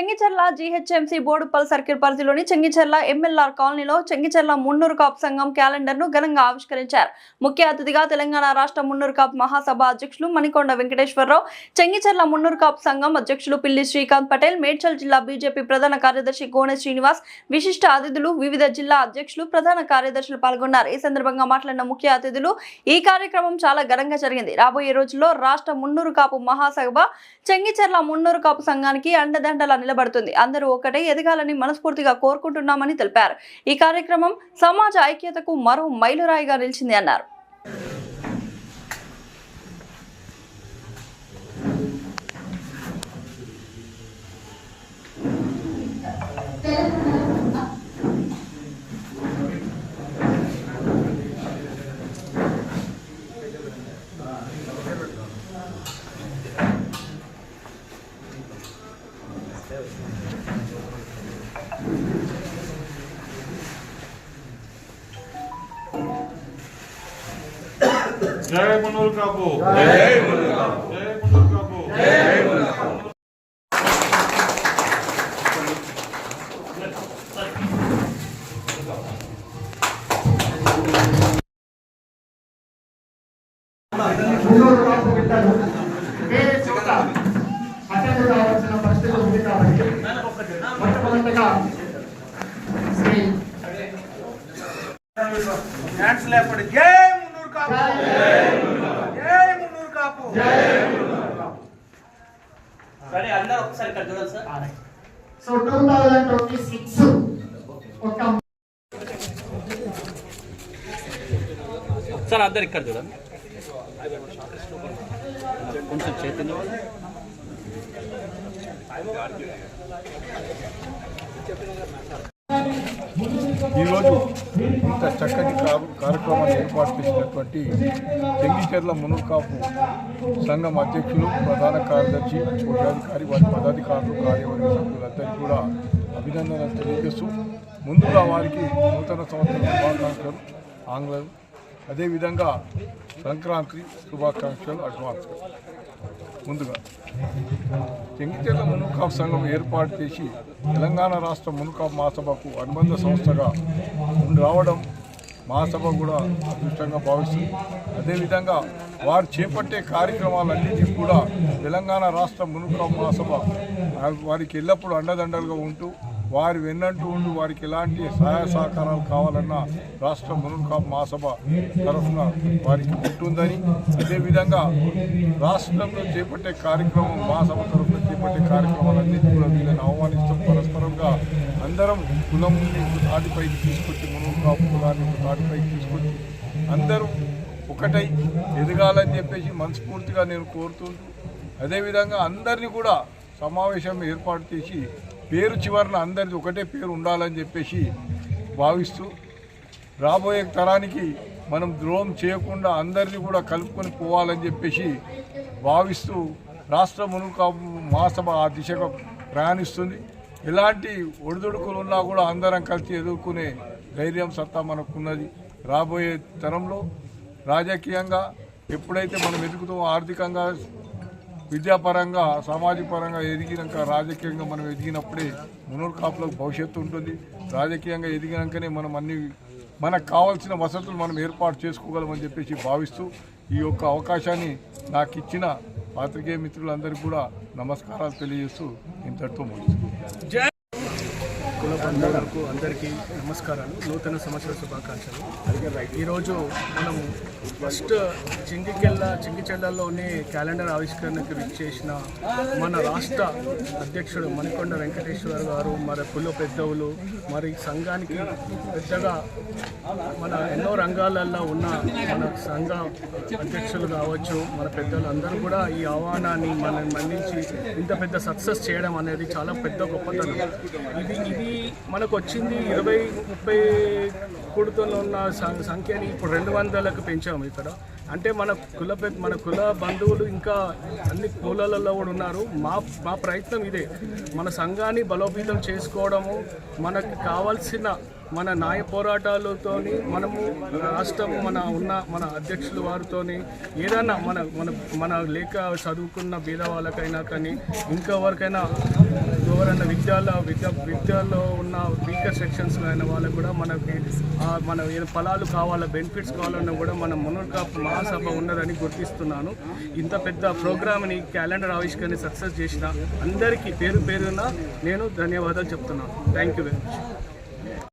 Chengicherla GHMC Boduppal circle పరిధిలోని Chengicherla MLR కాలనీలో చెంగిచెర్ల మున్నూరు కాపు సంఘం క్యాలెండర్ను ఘనంగా ఆవిష్కరించారు. ముఖ్య అతిథిగా తెలంగాణ రాష్ట్ర మున్నూరు కాపు మహాసభ అధ్యక్షులు మణికొండ వెంకటేశ్వరరావు చెంగిచెర్ల మున్నూరు కాపు సంఘం అధ్యక్షులు పిల్లి శ్రీకాంత్ పటేల్ మేడ్చల్ జిల్లా బీజేపీ ప్రధాన కార్యదర్శి కోనె శ్రీనివాస్ విశిష్ట అతిథులు వివిధ జిల్లా అధ్యక్షులు ప్రధాన కార్యదర్శులు పాల్గొన్నారు. ఈ సందర్భంగా మాట్లాడిన ముఖ్య అతిథులు ఈ కార్యక్రమం చాలా ఘనంగా జరిగింది. రాబోయే రోజుల్లో రాష్ట్ర మున్నూరు కాపు మహాసభ చెంగిచెర్ల మున్నూరు కాపు సంఘానికి అండదండల నిలబడుతుంది. అందరూ ఒకటే ఎదగాలని మనస్ఫూర్తిగా కోరుకుంటున్నామని తెలిపారు. ఈ కార్యక్రమం సమాజ ఐక్యతకు మరో మైలురాయిగా నిలిచింది అన్నారు. జై మున్నూరు కాపు. జై మున్నూరు కాపు జై మున్నూరు కాపు. జై మున్నూరు కాపు. మున్నూరు కాపు బిడ్డలు వేరే చోట అటెండ్ కావాల్సిన పరిస్థితి ఉంది కాబట్టి మొట్టమొదటిగా శ్రీ హ్యాండ్స్ లేపండి జై కాపు. జై మున్నూరు కాపు. సరే అందరూ ఒకసారి ఇక్కడ చూడండి sir. So two thousand twenty six ఒక సార్ అందరు ఇక్కడ చూడండి. కొంచెం చైతన్య ఈరోజు ఇంత చక్కటి కార్యక్రమాన్ని ఏర్పాటు చేసినటువంటి చెంగిచెర్ల మునుకాపు సంఘం అధ్యక్షులు ప్రధాన కార్యదర్శి కోశాధికారి వారి పదాధికారులు కార్యవర్గ సభ్యులందరికీ కూడా అభినందనలు తెలియజేస్తూ ముందుగా వారికి నూతన సంవత్సరం శుభాకాంక్షలు ఆంగ్లం అదేవిధంగా సంక్రాంతి శుభాకాంక్షలు అడ్వాన్స్. ముందుగా చెంగిచెర్ల మునుకాపు సంఘం ఏర్పాటు చేసి తెలంగాణ రాష్ట్ర మునుకాపు మహాసభకు అనుబంధ సంస్థగా రావడం మహాసభ కూడా అదృష్టంగా భావిస్తుంది. అదేవిధంగా వారు చేపట్టే కార్యక్రమాలన్నింటినీ కూడా తెలంగాణ రాష్ట్ర మునుకాపు మహాసభ వారికి ఎల్లప్పుడూ అండదండలుగా ఉంటూ వారు వెన్నంటూ ఉండి వారికి ఎలాంటి సహాయ సహకారాలు కావాలన్నా రాష్ట్ర మునుకాపు మహాసభ తరఫున వారికి ఉంటుందని అదేవిధంగా రాష్ట్రంలో చేపట్టే కార్యక్రమం మహాసభ తరఫున చేపట్టే కార్యక్రమాలన్నీ కూడా వీళ్ళని ఆహ్వానిస్తాం. పరస్పరంగా అందరం కులం తాటిపైకి తీసుకొచ్చి మునుకాపు కులాన్ని దాటిపైకి తాటిపైకి తీసుకొచ్చి అందరూ ఒకటై ఎదగాలని చెప్పేసి మనస్ఫూర్తిగా నేను కోరుతుంటూ అదేవిధంగా అందరినీ కూడా సమావేశం ఏర్పాటు చేసి పేరు చివరన అందరిది ఒకటే పేరు ఉండాలని చెప్పేసి భావిస్తూ రాబోయే తరానికి మనం ద్రోహం చేయకుండా అందరినీ కూడా కలుపుకొని పోవాలని చెప్పేసి భావిస్తూ రాష్ట్ర మునుక మహాసభ ఆ దిశగా ప్రయాణిస్తుంది. ఎలాంటి ఒడిదుడుకులు ఉన్నా కూడా అందరం కలిసి ఎదుర్కొనే ధైర్యం సత్తా మనకున్నది. రాబోయే తరంలో రాజకీయంగా ఎప్పుడైతే మనం ఎదుగుతామో ఆర్థికంగా విద్యాపరంగా సామాజిక పరంగా ఎదిగినాక రాజకీయంగా మనం ఎదిగినప్పుడే మునూరు కాపులకు భవిష్యత్తు ఉంటుంది. రాజకీయంగా ఎదిగినాకనే మనం అన్ని మనకు కావాల్సిన వసతులు మనం ఏర్పాటు చేసుకోగలమని చెప్పేసి భావిస్తూ ఈ యొక్క అవకాశాన్ని నాకు ఇచ్చిన పాత్రికేయ మిత్రులందరికీ కూడా నమస్కారాలు తెలియజేస్తూ ఇంతటితో ముగిస్తుంది కుల అందరికీ నమస్కారాలు. నూతన సంవత్సర శుభాకాంక్షలు. ఈరోజు మనము ఫస్ట్ చింగికెళ్ళ చింగిచెల్లలో క్యాలెండర్ ఆవిష్కరణకు విచ్చేసిన మన రాష్ట్ర అధ్యక్షుడు మణికొండ వెంకటేశ్వర గారు మరి పుల్ల పెద్దవులు మరి సంఘానికి పెద్దగా మన ఎన్నో రంగాలలో ఉన్న మన సంఘ అధ్యక్షులు కావచ్చు మన పెద్దలు అందరూ కూడా ఈ ఆహ్వానాన్ని మనల్ని మన్నించి ఇంత పెద్ద సక్సెస్ చేయడం అనేది చాలా పెద్ద గొప్పతనం. ఇది ఇది మనకు వచ్చింది ఇరవై ముప్పై కుడుతో ఉన్న సంఖ్యని ఇప్పుడు రెండు వందలకు పెంచాము ఇక్కడ. అంటే మన కుల మన కుల బంధువులు ఇంకా అన్ని కులాలలో కూడా ఉన్నారు. మా మా ప్రయత్నం ఇదే. మన సంఘాన్ని బలోపేతం చేసుకోవడము మనకు కావాల్సిన మన న్యాయ పోరాటాలతోని మనము రాష్ట్రం మన ఉన్న మన అధ్యక్షులు వారితోని ఏదైనా మన మన మన లేక చదువుకున్న బీద వాళ్ళకైనా కానీ ఇంకెవరికైనా ఎవరైనా విద్యాల విద్య విద్యలో ఉన్న వీకర్ సెక్షన్స్ అయిన వాళ్ళకు కూడా మనకి మన ఏదైనా ఫలాలు కావాలా బెనిఫిట్స్ కావాలన్నా కూడా మన మునుర్కా మహాసభ ఉన్నదని గుర్తిస్తున్నాను. ఇంత పెద్ద ప్రోగ్రామ్ని క్యాలెండర్ ఆవిష్కరణ సక్సెస్ చేసిన అందరికీ పేరు పేరున నేను ధన్యవాదాలు చెప్తున్నాను. Thank you very much.